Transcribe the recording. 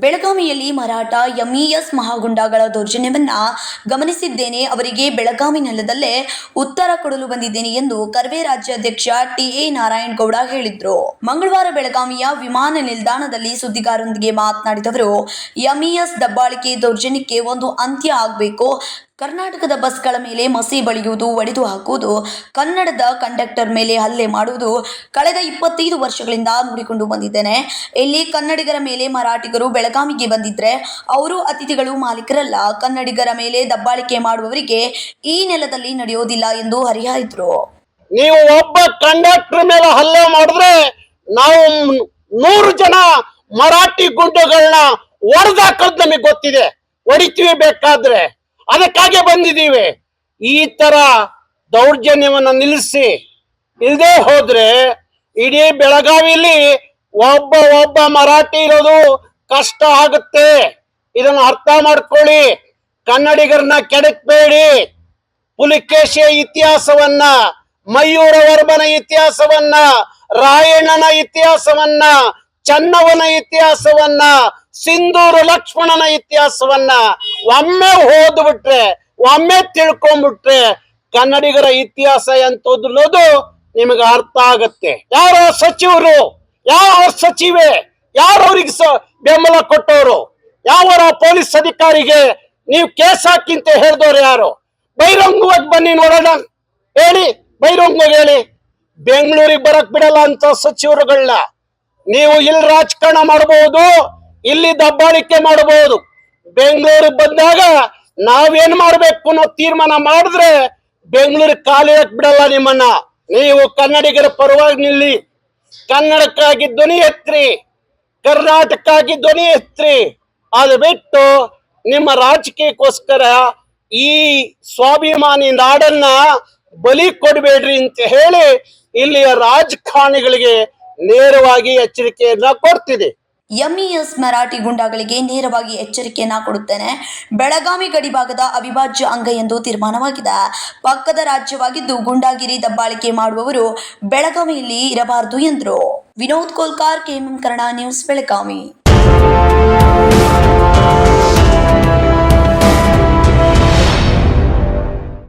ಬೆಳಗಾವಿಯಲ್ಲಿ ಮರಾಠ ಎಂಇಎಸ್ ಮಹಾಗುಂಡಗಳ ದೌರ್ಜನ್ಯವನ್ನ ಗಮನಿಸಿದ್ದೇನೆ. ಅವರಿಗೆ ಬೆಳಗಾವಿ ನೆಲದಲ್ಲೇ ಉತ್ತರ ಕೊಡಲು ಬಂದಿದ್ದೇನೆ ಎಂದು ಕರ್ವೆ ರಾಜ್ಯಾಧ್ಯಕ್ಷ ಟಿಎ ನಾರಾಯಣಗೌಡ ಹೇಳಿದ್ರು. ಮಂಗಳವಾರ ಬೆಳಗಾವಿಯ ವಿಮಾನ ನಿಲ್ದಾಣದಲ್ಲಿ ಸುದ್ದಿಗಾರರೊಂದಿಗೆ ಮಾತನಾಡಿದವರು ಎಂಇಎಸ್ ದಬ್ಬಾಳಿಕೆ ದೌರ್ಜನ್ಯಕ್ಕೆ ಒಂದು ಅಂತ್ಯ ಆಗಬೇಕು. ಕರ್ನಾಟಕದ ಬಸ್ಗಳ ಮೇಲೆ ಮಸಿ ಬಳಿಯುವುದು, ಒಡೆದು ಹಾಕುವುದು, ಕನ್ನಡದ ಕಂಡಕ್ಟರ್ ಮೇಲೆ ಹಲ್ಲೆ ಮಾಡುವುದು ಕಳೆದ ಇಪ್ಪತ್ತೈದು ವರ್ಷಗಳಿಂದ ನೋಡಿಕೊಂಡು ಬಂದಿದ್ದೇನೆ. ಇಲ್ಲಿ ಕನ್ನಡಿಗರ ಮೇಲೆ ಮರಾಠಿಗರು ಬೆಳಗಾವಿಗೆ ಬಂದಿದ್ರೆ ಅವರು ಅತಿಥಿಗಳು ಮಾಲೀಕರಲ್ಲ. ಕನ್ನಡಿಗರ ಮೇಲೆ ದಬ್ಬಾಳಿಕೆ ಮಾಡುವವರಿಗೆ ಈ ನೆಲದಲ್ಲಿ ನಡೆಯೋದಿಲ್ಲ ಎಂದು ಹರಿಹಾಯಿದ್ರು. ನೀವು ಒಬ್ಬ ಕಂಡಕ್ಟರ್ ಮೇಲೆ ಹಲ್ಲೆ ಮಾಡಿದ್ರೆ ನಾವು ನೂರು ಜನ ಮರಾಠಿ ಗುಂಡುಗಳನ್ನ ಹೊಡೆದಾಕೋದ್ ನಮಗೆ ಗೊತ್ತಿದೆ. ಹೊಡಿತೀವಿ ಬೇಕಾದ್ರೆ. ಅದಕ್ಕಾಗಿ ಬಂದಿದ್ದೀವಿ. ಈ ತರ ದೌರ್ಜನ್ಯವನ್ನು ನಿಲ್ಲಿಸಿ. ಇಲ್ಲದೆ ಹೋದ್ರೆ ಇಡೀ ಬೆಳಗಾವಿಲಿ ಒಬ್ಬ ಒಬ್ಬ ಮರಾಠಿ ಇರೋದು ಕಷ್ಟ ಆಗುತ್ತೆ. ಇದನ್ನು ಅರ್ಥ ಮಾಡ್ಕೊಳ್ಳಿ. ಕನ್ನಡಿಗರನ್ನ ಕೆಡಕ್ಬೇಡಿ. ಪುಲಿಕೇಶಿಯ ಇತಿಹಾಸವನ್ನ, ಮಯೂರ ವರ್ಮನ ಇತಿಹಾಸವನ್ನ, ರಾಯಣ್ಣನ ಇತಿಹಾಸವನ್ನ ಚನ್ನವನ ಇತಿಹಾಸವನ್ನ ಸಿಂಧೂರು ಲಕ್ಷ್ಮಣನ ಇತಿಹಾಸವನ್ನ ಒಮ್ಮೆ ಓದ್ಬಿಟ್ರೆ, ಒಮ್ಮೆ ತಿಳ್ಕೊಂಡ್ಬಿಟ್ರೆ ಕನ್ನಡಿಗರ ಇತಿಹಾಸ ಎಂತದ್ದು ಅನ್ನೋದು ನಿಮಗೆ ಅರ್ಥ ಆಗತ್ತೆ. ಯಾರ ಸಚಿವರು ಯಾವ ಸಚಿವೆ ಯಾರು ಅವ್ರಿಗೆ ಸ- ಬೆಂಬಲ ಕೊಟ್ಟವರು, ಯಾವರ ಪೊಲೀಸ್ ಅಧಿಕಾರಿಗೆ ನೀವು ಕೇಸ್ ಹಾಕಿಂತ ಹೇಳಿದವ್ರು ಯಾರು? ಬೈರಂಗವಾಗಿ ಬನ್ನಿ ನೋಡೋಣ. ಹೇಳಿ ಬೈರಂಗವಾಗಿ ಹೇಳಿ. ಬೆಂಗಳೂರಿಗೆ ಬರಕ್ ಬಿಡಲ್ಲ ಅಂತ ಸಚಿವರುಗಳನ್ನ ನೀವು ಇಲ್ಲಿ ರಾಜಕಾರಣ ಮಾಡಬಹುದು ಇಲ್ಲಿ ದಬ್ಬಾಳಿಕೆ ಮಾಡಬಹುದು. ಬೆಂಗಳೂರು ಬಂದಾಗ ನಾವೇನ್ ಮಾಡ್ಬೇಕು ಅನ್ನೋ ತೀರ್ಮಾನ ಮಾಡಿದ್ರೆ ಬೆಂಗಳೂರು ಖಾಲಿ ಬಿಡಲ್ಲ ನಿಮ್ಮನ್ನ. ನೀವು ಕನ್ನಡಿಗರ ಪರವಾಗಿ ನಿಲ್ಲಿ. ಕನ್ನಡಕ್ಕಾಗಿ ಧ್ವನಿ ಎತ್ರಿ. ಕರ್ನಾಟಕಕ್ಕಾಗಿ ಧ್ವನಿ ಎತ್ರಿ. ಅದು ಬಿಟ್ಟು ನಿಮ್ಮ ರಾಜಕೀಯಕ್ಕೋಸ್ಕರ ಈ ಸ್ವಾಭಿಮಾನಿ ನಾಡನ್ನ ಬಲಿ ಕೊಡಬೇಡ್ರಿ ಅಂತ ಹೇಳಿ ಇಲ್ಲಿಯ ರಾಜಕಾರಣಿಗಳಿಗೆ ನೇರವಾಗಿ ಎಚ್ಚರಿಕೆಯನ್ನ ಕೊಡ್ತಿದೆ. ಎಂಇಎಸ್ ಮರಾಠಿ ಗುಂಡಾಗಳಿಗೆ ನೇರವಾಗಿ ಎಚ್ಚರಿಕೆಯನ್ನ ಕೊಡುತ್ತೇನೆ. ಬೆಳಗಾವಿ ಗಡಿಭಾಗದ ಅವಿಭಾಜ್ಯ ಅಂಗ ಎಂದು ತೀರ್ಮಾನವಾಗಿದೆ. ಪಕ್ಕದ ರಾಜ್ಯವಾಗಿದ್ದು ಗುಂಡಾಗಿರಿ ದಬ್ಬಾಳಿಕೆ ಮಾಡುವವರು ಬೆಳಗಾವಿಯಲ್ಲಿ ಇರಬಾರದು ಎಂದರು. Vinod Kolkar KMM Kannada news, Belagavi.